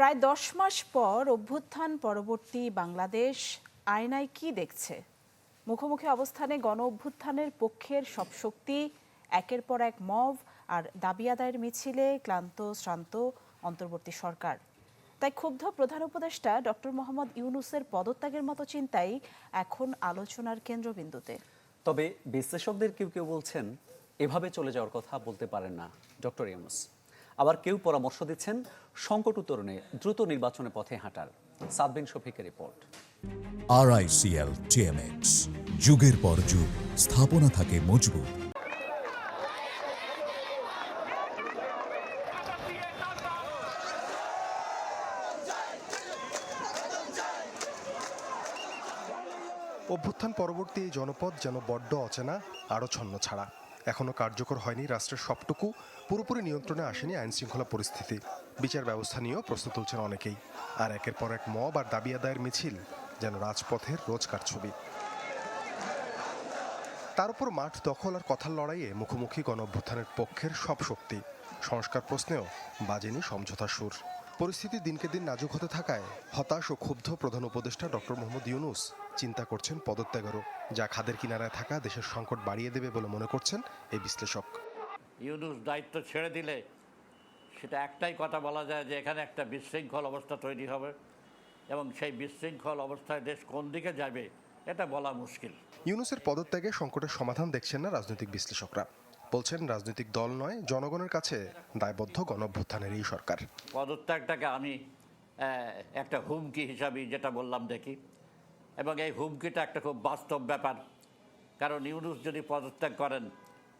প্রায় দশ মাস পর অভ্যুত্থান পরবর্তী বাংলাদেশ আয়নায় কি দেখছে? মুখোমুখি অবস্থানে গণ অভ্যুত্থানের পক্ষের সব শক্তি, একের পর এক মব আর দাবি আদায়ের মিছিলে ক্লান্ত, শ্রান্ত অন্তর্বর্তী সরকার। তাই ক্ষুব্ধ প্রধান উপদেষ্টা ডক্টর মোহাম্মদ ইউনুসের পদত্যাগের মতো চিন্তাই এখন আলোচনার কেন্দ্রবিন্দুতে। তবে বিশ্লেষকদের কেউ কেউ বলছেন, এভাবে চলে যাওয়ার কথা বলতে পারেন না ডক্টর ইউনুস। আবার কেউ পরামর্শ দিচ্ছেন সংকট উত্তরণে দ্রুত নির্বাচনের পথে হাঁটার। সাদবিন শফিকের রিপোর্ট। আরআইসিএল টিএমএক্স যুগের পর যুগ স্থাপনা থাকে মজবুত। অভ্যুত্থান পরবর্তী এই জনপদ যেন বড্ড অচেনা আরও ছন্ন ছাড়া। এখনও কার্যকর হয়নি রাষ্ট্রের সবটুকু, পুরোপুরি নিয়ন্ত্রণে আসেনি আইন শৃঙ্খলা পরিস্থিতি। বিচার ব্যবস্থা নিয়েও প্রশ্ন তুলছেন অনেকেই। আর একের পর এক মব আর দাবি আদায়ের মিছিল, যেন রাজপথের রোজকার ছবি। তার উপর মাঠ দখল আর কথার লড়াইয়ে মুখোমুখি গণ অভ্যুত্থানের পক্ষের সব শক্তি। সংস্কার প্রশ্নেও বাজেনি সমঝোতা সুর। পরিস্থিতি দিনকে দিন নাজুক হতে থাকায় হতাশ ও ক্ষুব্ধ প্রধান উপদেষ্টা ডক্টর মোহাম্মদ ইউনুস চিন্তা করছেন পদত্যাগেরও যা খাদের কিনারায় থাকা দেশের সংকট বাড়িয়ে দেবে বলে মনে করছেন এই বিশ্লেষক। ইউনুস দায়িত্ব ছেড়ে দিলে সেটা একটাই কথা বলা যায় যে এখানে একটা বিশৃঙ্খল অবস্থা তৈরি হবে এবং সেই বিশৃঙ্খল অবস্থায় দেশ কোন দিকে যাবে এটা বলা মুশকিল। ইউনুসের পদত্যাগে সংকটের সমাধান দেখছেন না রাজনৈতিক বিশ্লেষকরা। বলছেন রাজনৈতিক দল নয় জনগণের কাছে দায়বদ্ধ গণ অভ্যুত্থানের এই সরকার। পদত্যাগটাকে আমি একটা হুমকি হিসাবে যেটা বললাম দেখি। এবং এই হুমকিটা একটা খুব বাস্তব ব্যাপার। কারণ ইউনুস যদি পদত্যাগ করেন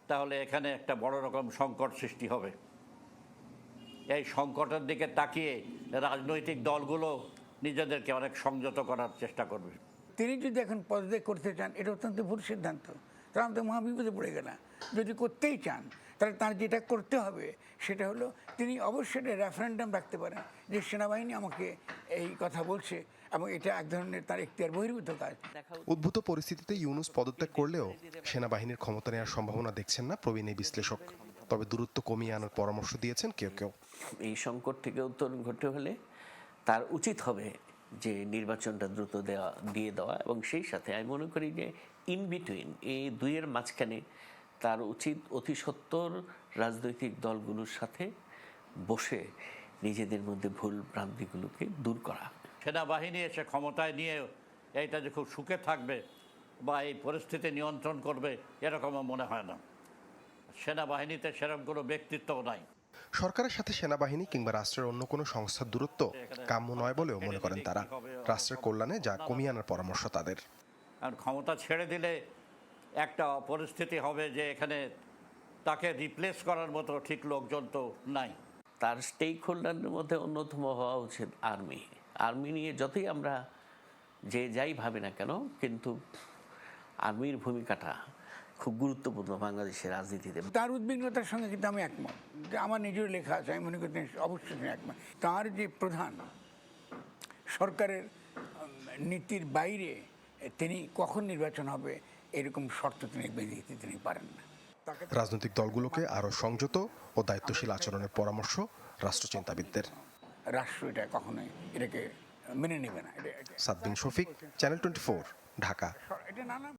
তাহলে এখানে একটা বড় রকম সংকট সৃষ্টি হবে। এই সংকটের দিকে তাকিয়ে রাজনৈতিক দলগুলো নিজেদেরকে অনেক সংযত করার চেষ্টা করবে। তিনি যদি এখন পদত্যাগ করতে চান এটা অত্যন্ত ভুল সিদ্ধান্ত। তারা তো মহাবিপদে পড়ে গেল। যদি করতেই চান তাহলে তার যেটা করতে হবে সেটা হলো তিনি অবশ্যই রেফারেন্ডাম রাখতে পারেন যে সেনাবাহিনী আমাকে এই কথা বলছে এবং এটা এক ধরনের তার এখতিয়ার বহির্ভূত কাজ। উদ্ভূত পরিস্থিতিতে ইউনুস পদত্যাগ করলেও সেনাবাহিনীর ক্ষমতা নেওয়ার সম্ভাবনা দেখছেন না প্রবীণ এই বিশ্লেষক। তবে দূরত্ব কমিয়ে আনার পরামর্শ দিয়েছেন কেউ কেউ। এই সংকট থেকে উত্তরণ ঘটতে হলে তার উচিত হবে যে নির্বাচনটা দ্রুত দেওয়া, দিয়ে দেওয়া এবং সেই সাথে আমি মনে করি যে ইন বিটুইন এই দুইয়ের মাঝখানে তার উচিত অতি সত্বর রাজনৈতিক দলগুলোর সাথে বসে নিজেদের মধ্যে ভুল ভ্রান্তিগুলোকে দূর করা। সেনাবাহিনী এসে ক্ষমতায় নিয়ে এইটা যে খুব সুখে থাকবে বা এই পরিস্থিতি নিয়ন্ত্রণ করবে, এরকমও মনে হয় না। সেনাবাহিনীতে সেরকম কোনো ব্যক্তিত্বও নাই। সরকারের সাথে সেনাবাহিনী কিংবা রাষ্ট্রের অন্য কোনো সংস্থার দূরত্ব কাম্য নয় বলেও মনে করেন তারা। রাষ্ট্রের কল্যাণে যা কমিয়ে আনার পরামর্শ তাদের। আর ক্ষমতা ছেড়ে দিলে একটা পরিস্থিতি হবে যে এখানে তাকে রিপ্লেস করার মতো ঠিক লোকজন তো নাই। তার স্টেক হোল্ডারের মধ্যে অন্যতম হওয়া উচিত আর্মি আর্মি নিয়ে যতই আমরা যে যাই ভাবি না কেন কিন্তু আর্মির ভূমিকাটা খুব গুরুত্বপূর্ণ বাংলাদেশের রাজনীতিতে। তার উদ্বিগ্নতার সঙ্গে কিন্তু আমি একমত। যে আমার নিজের লেখা আছে আমি মনে করি তিনি অবশ্যই তিনি একমত। তার যে প্রধান সরকারের নীতির বাইরে তিনি কখন নির্বাচন হবে এরকম শর্ত তিনি বেঁধে দিতে তিনি পারেন না। তাকে রাজনৈতিক দলগুলোকে আরও সংযত ও দায়িত্বশীল আচরণের পরামর্শ রাষ্ট্রচিন্তাবিদদের। রাষ্ট্র এটা কখনোই এটাকে মেনে নেবে না। Sadbin Shafiq channel twenty Dhaka. এটা নানা